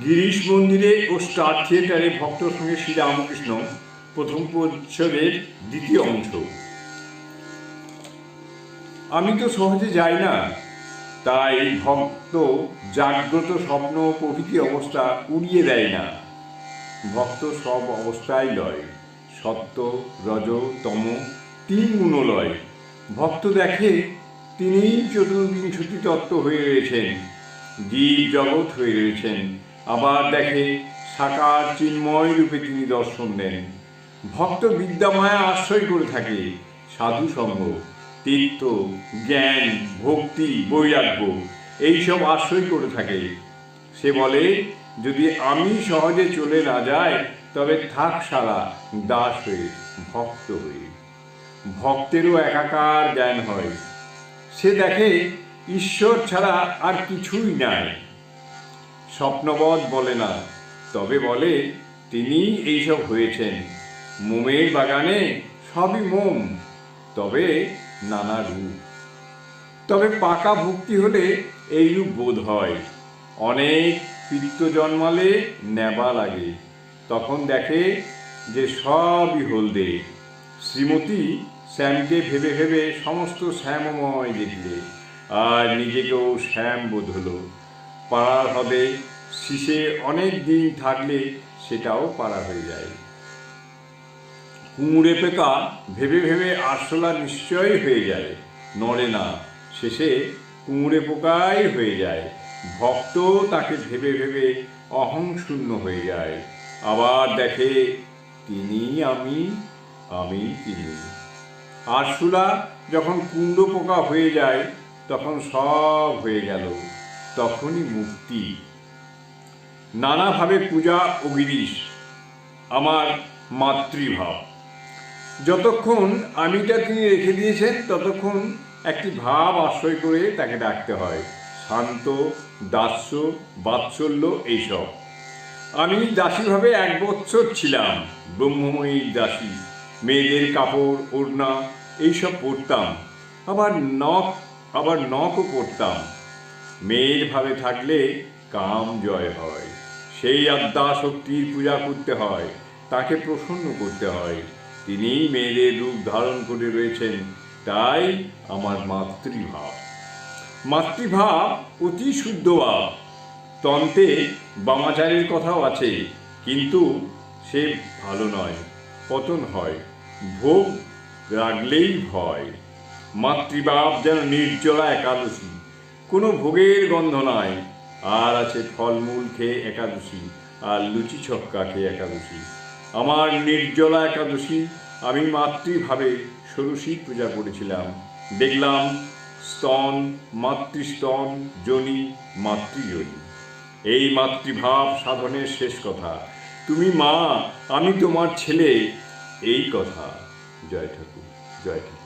গিরিশ মন্দিরে ও স্টার থিয়েটারে ভক্ত সঙ্গে শ্রীরামকৃষ্ণ প্রথম পরিচ্ছদের দ্বিতীয় অংশ। আমি তো সহজে যাই না। তাই ভক্ত জাগ্রত স্বপ্ন প্রভৃতি অবস্থা উড়িয়ে দেয় না। ভক্ত সব অবস্থায় লয়। সত্য, রজ, তম, তিন গুণ লয়। ভক্ত দেখে তিনি চতুর্বিংশতি তত্ত্ব হয়ে রয়েছেন। জীব জগৎ হয়ে রয়েছেন। আবার দেখে সাকার চিন্ময় রূপে তিনি দর্শন দেন। ভক্ত বিদ্যামায়া আশ্রয় করে থাকে সাধু সঙ্গ, তীর্থ, জ্ঞান, ভক্তি, বৈরাগ্য, এইসব আশ্রয় করে থাকে। সে বলে, যদি আমি সহজে চলে না যাই, তবে থাক সারা দাস হয়ে, ভক্ত হয়ে। ভক্তেরও একাকার জ্ঞান হয়। সে দেখে, ঈশ্বর ছাড়া আর কিছুই নাই। স্বপ্নবধ বলে না, তবে বলে তিনি এইসব হয়েছেন। মোমের বাগানে সবই মোম, তবে নানা রূপ। তবে পাকা ভক্তি হলে এইরূপ বোধ হয়। অনেক পিত্ত জন্মালে নেবা লাগে। তখন দেখে যে সবই হলদে। শ্রীমতী শ্যামকে ভেবে ভেবে সমস্ত শ্যামময় দেখলে। আর নিজেকেও শ্যাম বোধ হলো। পাড়ার হবে শীষে অনেক দিন থাকলে সেটাও পাড়া হয়ে যায়। কুমড়ে পেকা ভেবে ভেবে আরশোলা নিশ্চয়ই হয়ে যায়। নড়ে না, শেষে কুমড়ে পোকাই হয়ে যায়। ভক্ত তাকে ভেবে ভেবে অহং শূন্য হয়ে যায়। আবার দেখে, তিনি আমি আমি তিনি। আরশোলা যখন কুণ্ড পোকা হয়ে যায়, তখন সব হয়ে গেল। তখনই মুক্তি নানাভাবে পূজা ও গিরিশ, আমার মাতৃভাব। যতক্ষণ আমিটা তিনি রেখে দিয়েছেন, ততক্ষণ একটি ভাব আশ্রয় করে তাকে ডাকতে হয়। শান্ত, দাস্য, বাৎসল্য এইসব। আমি দাসীভাবে এক বছর ছিলাম, ব্রহ্মময়ী দাসী, মেয়েদের কাপড়, ওড়না এইসব পরতাম, আবার নখ, আবার নখও পরতাম। মেয়ের ভাবে থাকলে কাম জয় হয়। সেই আদ্যা শক্তির পূজা করতে হয়, তাকে প্রসন্ন করতে হয়। তিনিই মেয়েদের রূপ ধারণ করে রয়েছেন, তাই আমার মাতৃভাব। মাতৃভাব অতি শুদ্ধ ভাব তন্তে বামাচারের কথাও আছে, কিন্তু সে ভালো নয়, পতন হয়, ভোগ রাগলেই ভয়। মাতৃভাব যেন নির্জলা একাদশী, কোনো ভোগের গন্ধ নাই আর আছে ফলমূল খেয়ে একাদশী, আর লুচি ছক্কা খেয়ে একাদশী। আমার নির্জলা একাদশী, আমি মাতৃভাবে ষোড়শী পূজা করেছিলাম। দেখলাম স্তন, মাতৃস্তন জনি মাতৃজনি এই মাতৃভাব সাধনের শেষ কথা। তুমি মা, আমি তোমার ছেলে। এই কথা। জয় ঠাকুর জয় ঠাকুর।